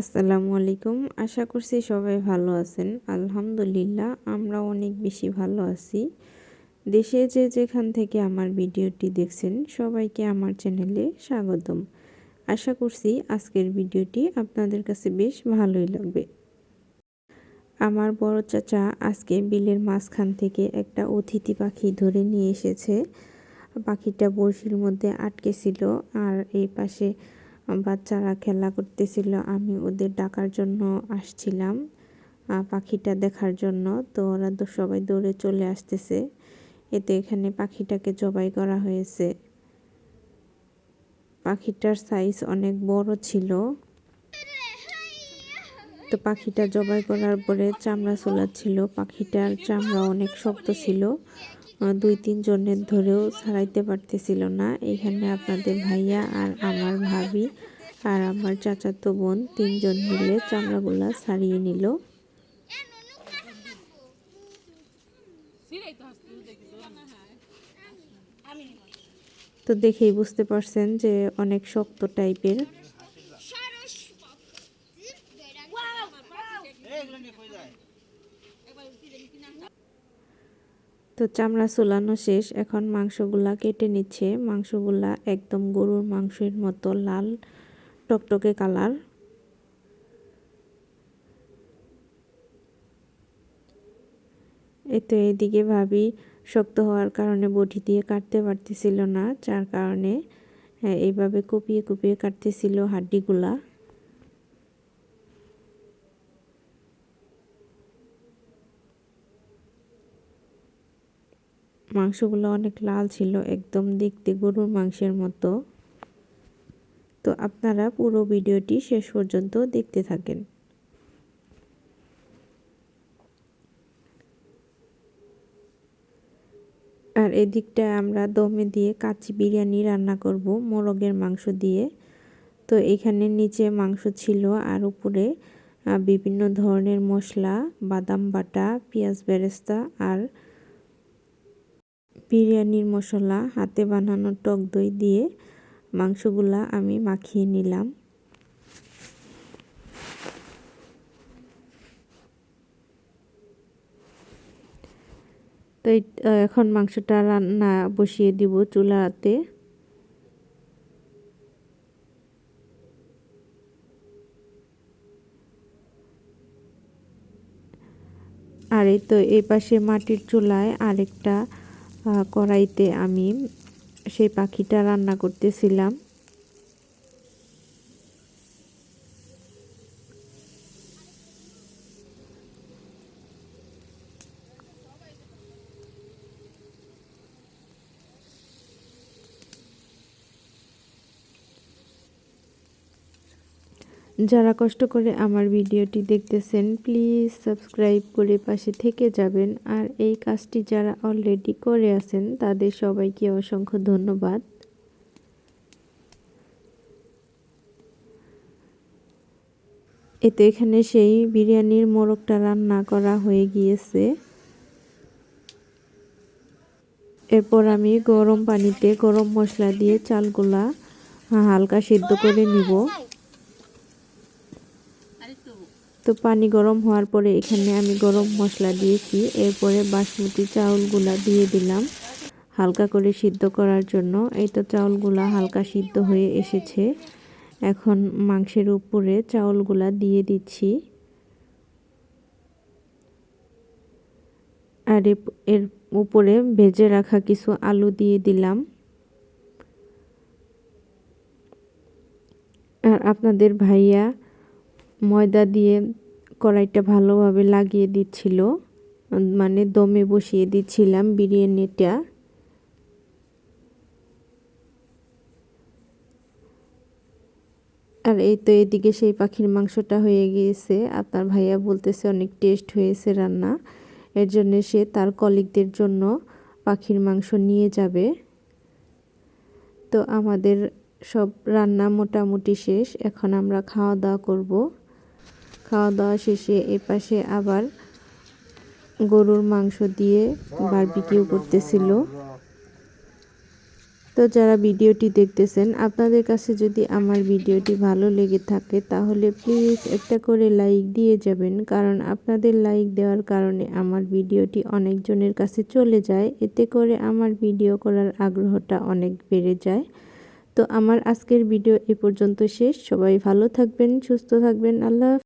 আসসালামু আলাইকুম। আশা করছি সবাই ভালো আছেন। আলহামদুলিল্লাহ আমরা অনেক বেশি ভালো আছি। দেশে যে যেখান থেকে আমার ভিডিওটি দেখছেন, সবাইকে আমার চ্যানেলে স্বাগতম। আশা করছি আজকের ভিডিওটি আপনাদের কাছে বেশ ভালোই লাগবে। আমার বড় চাচা আজকে বিলের মাঝখান থেকে একটা অতিথি পাখি ধরে নিয়ে এসেছে। পাখিটা বড়শির মধ্যে আটকে ছিল আর এই পাশে বাচ্চারা খেলা করতেছিল, আমি ওদের ডাকার জন্য আসছিলাম পাখিটা দেখার জন্য। তো ওরা তো সবাই দৌড়ে চলে আসতেছে। এতে এখানে পাখিটাকে জবাই করা হয়েছে। পাখিটার সাইজ অনেক বড় ছিল। তো পাখিটা জবাই করার পরে চামড়া ছিল পাখিটার চামড়া অনেক শক্ত ছিল। দুই তিন জনের ধরেও ছাড়াইতে পারতেছিল না। এখানে আপনাদের ভাইয়া আর আমার ভাবি আর আমার চাচাতো বোন তিনজন মিলে চামড়াগুলা ছাড়িয়ে নিল। তো দেখেই বুঝতে পারছেন যে অনেক শক্ত টাইপের। তো চামড়া চুলানো শেষ। এখন মাংসগুলা কেটে নিচ্ছে। মাংসগুলা একদম গরুর মাংসের মতো লাল টকটকে কালার। এতে এদিকে ভাবি শক্ত হওয়ার কারণে বটি দিয়ে কাটতে পারতেছিল না যার কারণে হ্যাঁ, এইভাবে কুপিয়ে কুপিয়ে কাটতেছিল হাড্ডিগুলা। মাংসগুলো অনেক লাল ছিল, একদম দেখতে গরুর মাংসের মতো। তো আপনারা পুরো ভিডিওটি শেষ পর্যন্ত দেখতে থাকেন। আর এদিকটায় আমরা দমে দিয়ে কাচি বিরিয়ানি রান্না করব, মোরগের মাংস দিয়ে। তো এখানে নিচে মাংস ছিল আর উপরে বিভিন্ন ধরনের মশলা, বাদাম বাটা, পেঁয়াজ বেরেস্তা আর বিরিয়ানির মশলা, হাতে বানানো টক দই দিয়ে মাংসগুলা আমি মাখিয়ে নিলাম। তো এখন মাংসটা রান্না বসিয়ে দিব চুলাতে। আর এই তো এই পাশে মাটির চুলায় আরেকটা কড়াইতে আমি সেই পাখিটা রান্না করতেছিলাম। যারা কষ্ট করে আমার ভিডিওটি দেখতেছেন প্লিজ সাবস্ক্রাইব করে পাশে থেকে যাবেন। আর এই কাজটি যারা অলরেডি করে আছেন, তাদের সবাইকে অসংখ্য ধন্যবাদ। এতে এখানে সেই বিরিয়ানির মোরগটা রান্না করা হয়ে গিয়েছে। এরপর আমি গরম পানিতে গরম মশলা দিয়ে চালগুলা হালকা সিদ্ধ করে নিব। তো পানি গরম হওয়ার পরে এখানে আমি গরম মশলা দিয়েছি। এরপরে বাসমতি চাউলগুলা দিয়ে দিলাম হালকা করে সিদ্ধ করার জন্য। এই তো চাউলগুলা হালকা সিদ্ধ হয়ে এসেছে। এখন মাংসের উপরে চাউলগুলা দিয়ে দিচ্ছি। আর এর উপরে ভেজে রাখা কিছু আলু দিয়ে দিলাম। আর আপনাদের ভাইয়া ময়দা দিয়ে কড়াইটা ভালোভাবে লাগিয়ে দিচ্ছিল। মানে দমে বসিয়ে দিচ্ছিলাম বিরিয়ানিটা। আর এই তো এদিকে সেই পাখির মাংসটা হয়ে গিয়েছে। আপনার ভাইয়া বলতেছে অনেক টেস্ট হয়েছে রান্না। এর জন্য সে তার কলিগদের জন্য পাখির মাংস নিয়ে যাবে। তো আমাদের সব রান্না মোটামুটি শেষ। এখন আমরা খাওয়া দাওয়া করব। খাওয়া দাওয়া শেষে এপাশে আবার গরুর মাংস দিয়ে বারবিকিউ করতেছিল। তো যারা ভিডিওটি দেখতেছেন, আপনাদের কাছে যদি আমার ভিডিওটি ভালো লেগে থাকে, তাহলে প্লিজ একটা করে লাইক দিয়ে যাবেন। কারণ আপনাদের লাইক দেওয়ার কারণে আমার ভিডিওটি অনেকজনের কাছে চলে যায়। এতে করে আমার ভিডিও করার আগ্রহটা অনেক বেড়ে যায়। তো আমার আজকের ভিডিও এ পর্যন্ত শেষ। সবাই ভালো থাকবেন, সুস্থ থাকবেন। আল্লাহ